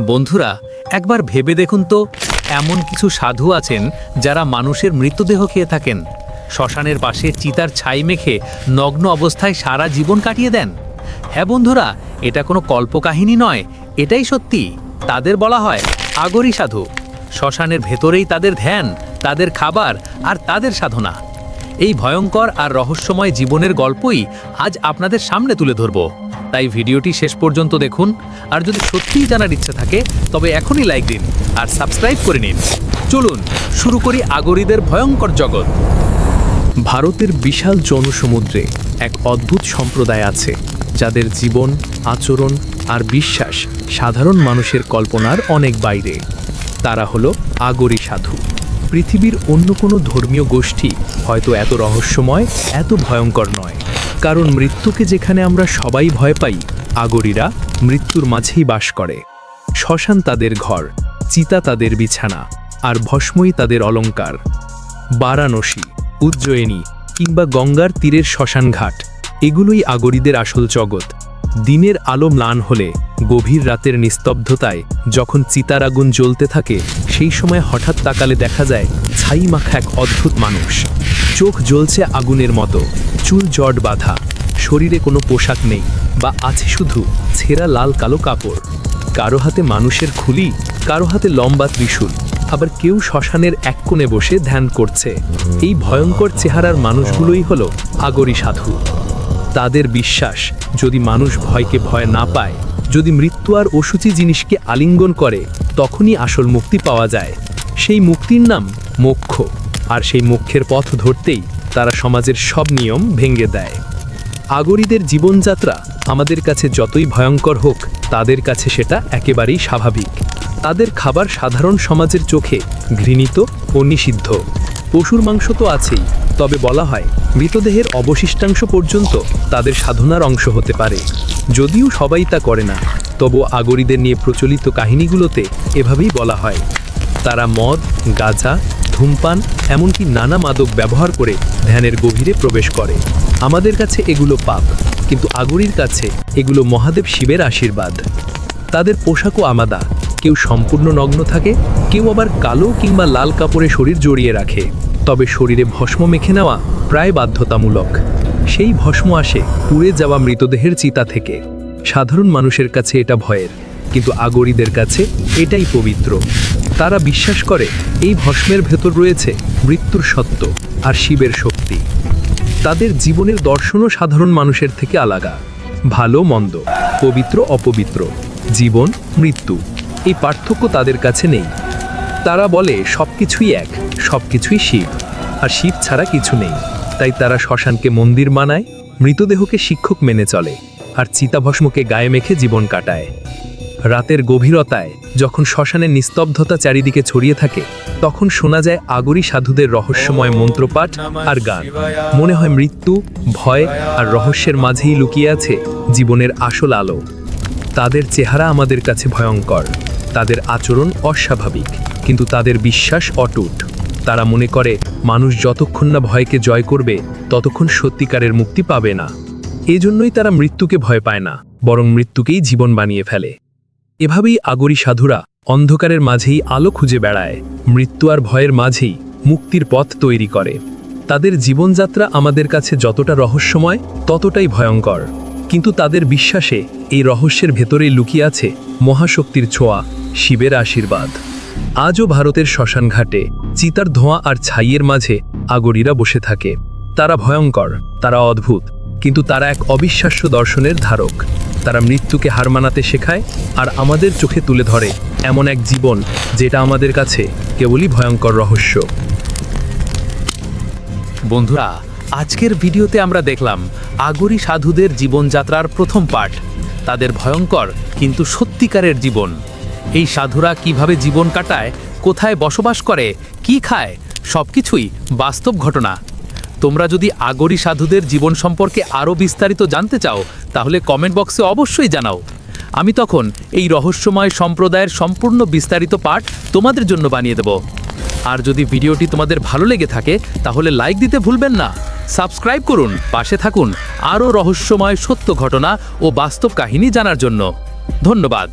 বন্ধুরা, একবার ভেবে দেখুন তো, এমন কিছু সাধু আছেন যারা মানুষের মৃতদেহ খেয়ে থাকেন। শ্মশানের পাশে চিতার ছাই মেখে নগ্ন অবস্থায় সারা জীবন কাটিয়ে দেন। হ্যাঁ বন্ধুরা, এটা কোনো কল্পকাহিনী নয়, এটাই সত্যি। তাদের বলা হয় আগরি সাধু। শ্মশানের ভেতরেই তাদের ধ্যান, তাদের খাবার আর তাদের সাধনা। এই ভয়ঙ্কর আর রহস্যময় জীবনের গল্পই আজ আপনাদের সামনে তুলে ধরব। তাই ভিডিওটি শেষ পর্যন্ত দেখুন, আর যদি সত্যিই জানার ইচ্ছে থাকে, তবে এখনই লাইক দিন, আর সাবস্ক্রাইব করে নিন। চলুন, শুরু করি আগরীদের ভয়ঙ্কর জগৎ। ভারতের বিশাল জনসমুদ্রে এক অদ্ভুত সম্প্রদায় আছে, যাদের জীবন, আচরণ আর বিশ্বাস সাধারণ মানুষের কল্পনার অনেক বাইরে। তারা হলো আগরী সাধু। পৃথিবীর অন্য কোনো ধর্মীয় গোষ্ঠী হয়তো এত রহস্যময়, এত ভয়ঙ্কর নয়। কারণ মৃত্যুকে যেখানে আমরা সবাই ভয় পাই, আগরীরা মৃত্যুর মাঝেই বাস করে। শ্মশান তাদের ঘর, চিতা তাদের বিছানা, আর ভস্মই তাদের অলংকার বারাণসী, উজ্জয়িনী কিংবা গঙ্গার তীরের শ্মশানঘাট এগুলোই আগরীদের আসল জগৎ। দিনের আলো ম্লান হলে, গভীর রাতের নিস্তব্ধতায় যখন চিতার আগুন জ্বলতে থাকে, সেই সময় হঠাৎ তাকালে দেখা যায়, ছাই মাখা এক অদ্ভুত মানুষ। চোখ জ্বলছে আগুনের মতো। চুল জট বাঁধা। শরীরে কোনো পোশাক নেই বা আছে শুধু ছেঁড়া লাল কালো কাপড়। কারও হাতে মানুষের খুলি, কারও হাতে লম্বা ত্রিশূল। আবার কেউ শ্মশানের এক কোণে বসে ধ্যান করছে। এই ভয়ঙ্কর চেহারার মানুষগুলোই হল আগরী সাধু। তাদের বিশ্বাস, যদি মানুষ ভয়কে ভয় না পায়, যদি মৃত্যু আর অসুচি জিনিসকে আলিঙ্গন করে, তখনই আসল মুক্তি পাওয়া যায়। সেই মুক্তির নাম মোক্ষ। আর সেই মোক্ষের পথ ধরতেই তারা সমাজের সব নিয়ম ভেঙে দেয়। আগরীদের জীবনযাত্রা আমাদের কাছে যতই ভয়ঙ্কর হোক, তাদের কাছে সেটা একেবারেই স্বাভাবিক। তাদের খাবার সাধারণ সমাজের চোখে ঘৃণিত ও নিষিদ্ধ। পশুর মাংস তো আছেই, তবে বলা হয়, মৃতদেহের অবশিষ্টাংশ পর্যন্ত তাদের সাধনার অংশ হতে পারে। যদিও সবাই তা করে না, তবু আগরীদের নিয়ে প্রচলিত কাহিনীগুলোতে এভাবেই বলা হয়। তারা মদ, গাঁজা ধূমপান, এমনকি নানা মাদক ব্যবহার করে ধ্যানের গভীরে প্রবেশ করে। আমাদের কাছে এগুলো পাপ, কিন্তু আগরীর কাছে এগুলো মহাদেব শিবের আশীর্বাদ। তাদের পোশাকও আমাদা, কেউ সম্পূর্ণ নগ্ন থাকে, কেউ আবার কালো কিংবা লাল কাপড়ে শরীর জড়িয়ে রাখে। তবে শরীরে ভস্ম মেখে নেওয়া প্রায় বাধ্যতামূলক। সেই ভস্ম আসে পুড়ে যাওয়া মৃতদেহের চিতা থেকে। সাধারণ মানুষের কাছে এটা ভয়ের। কিন্তু আগরীদের কাছে এটাই পবিত্র। তারা বিশ্বাস করে এই ভস্মের ভেতর রয়েছে মৃত্যুর সত্য আর শিবের শক্তি। তাদের জীবনের দর্শনও সাধারণ মানুষের থেকে আলাদা। ভালো, মন্দ, পবিত্র, অপবিত্র, জীবন, মৃত্যু, এই পার্থক্য তাদের কাছে নেই। তারা বলে সবকিছুই এক, সবকিছুই শিব, আর শিব ছাড়া কিছু নেই। তাই তারা শ্মশানকে মন্দির মানায়, মৃতদেহকে শিক্ষক মেনে চলে, আর চিতাভস্মকে গায়ে মেখে জীবন কাটায়। রাতের গভীরতায় যখন শ্মশানের নিস্তব্ধতা চারিদিকে ছড়িয়ে থাকে তখন শোনা যায় আগরী সাধুদের রহস্যময় মন্ত্রপাঠ আর গান। মনে হয় মৃত্যু ভয় আর রহস্যের মাঝেই লুকিয়ে আছে জীবনের আসল আলো। তাদের চেহারা আমাদের কাছে ভয়ঙ্কর। তাদের আচরণ অস্বাভাবিক কিন্তু তাদের বিশ্বাস অটুট। তারা মনে করে মানুষ যতক্ষণ না ভয়কে জয় করবে ততক্ষণ সত্যিকারের মুক্তি পাবে না। এজন্যই তারা মৃত্যুকে ভয় পায় না বরং মৃত্যুকেই জীবন বানিয়ে ফেলে। এভাবেই আগরী সাধুরা অন্ধকারের মাঝেই আলো খুঁজে বেড়ায়, মৃত্যু আর ভয়ের মাঝেই মুক্তির পথ তৈরি করে। তাদের জীবনযাত্রা আমাদের কাছে যতটা রহস্যময়, ততটাই ভয়ঙ্কর। কিন্তু তাদের বিশ্বাসে এই রহস্যের ভেতরেই লুকিয়ে আছে মহাশক্তির ছোঁয়া, শিবের আশীর্বাদ। আজও ভারতের শ্মশানঘাটে চিতার ধোঁয়া আর ছাইয়ের মাঝে আগরীরা বসে থাকে। তারা ভয়ঙ্কর, তারা অদ্ভুত কিন্তু তারা এক অবিশ্বাস্য দর্শনের ধারক। তারা মৃত্যুকে হার মানাতে শেখায় আর আমাদের চোখে তুলে ধরে এমন এক জীবন যেটা আমাদের কাছে কেবলই ভয়ঙ্কর রহস্য। বন্ধুরা, আজকের ভিডিওতে আমরা দেখলাম আগরী সাধুদের জীবনযাত্রার প্রথম পাঠ, তাদের ভয়ঙ্কর কিন্তু সত্যিকারের জীবন। এই সাধুরা কীভাবে জীবন কাটায়, কোথায় বসবাস করে, কি খায়, সবকিছুই বাস্তব ঘটনা। তোমরা যদি আগরী সাধুদের জীবন সম্পর্কে আরও বিস্তারিত জানতে চাও, তাহলে কমেন্ট বক্সে অবশ্যই জানাও। আমি তখন এই রহস্যময় সম্প্রদায়ের সম্পূর্ণ বিস্তারিত পাঠ তোমাদের জন্য বানিয়ে দেব। আর যদি ভিডিওটি তোমাদের ভালো লেগে থাকে, তাহলে লাইক দিতে ভুলবেন না। সাবস্ক্রাইব করুন, পাশে থাকুন আরও রহস্যময় সত্য ঘটনা ও বাস্তব কাহিনী জানার জন্য। ধন্যবাদ।